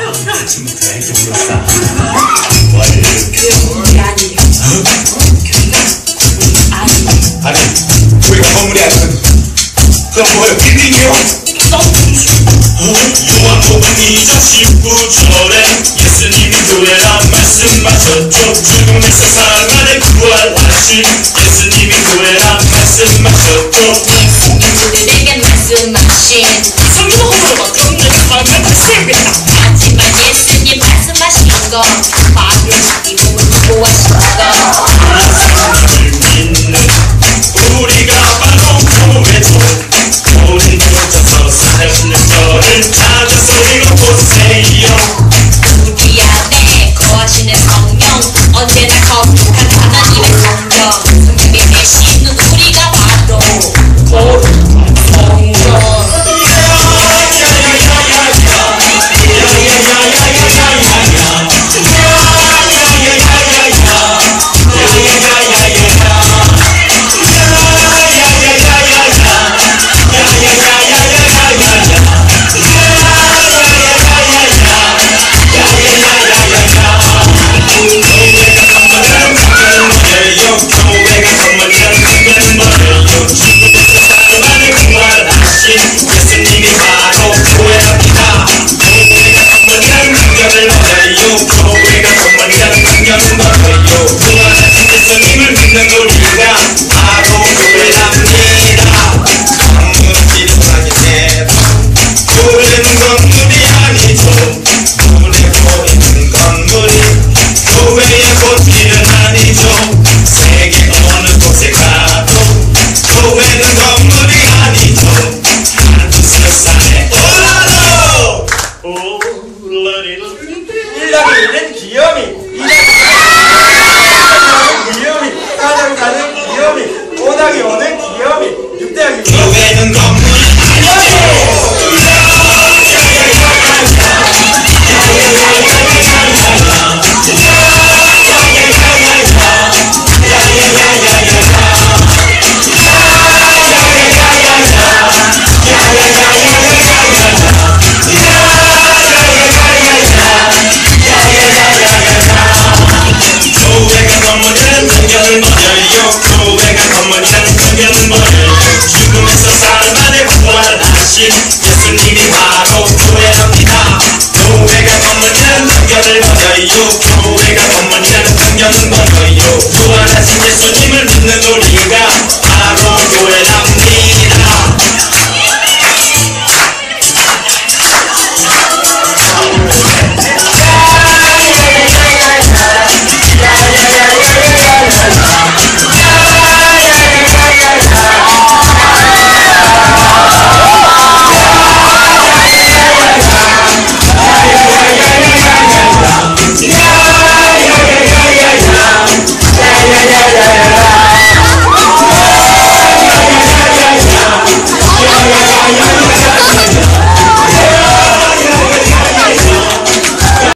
지금 나에게 불렀다 이렇게 아니 아니 왜 건물이 비딩이요? 요한복음 2장 19절에 예수님이 교회란 말씀하셨죠 죽음에서 사랑을 구원하신 예수님이 교회란 말씀하셨죠 1년이 있는 귀염이 2락이 있는 귀염이 4락이 가는 귀염이 5락이 오는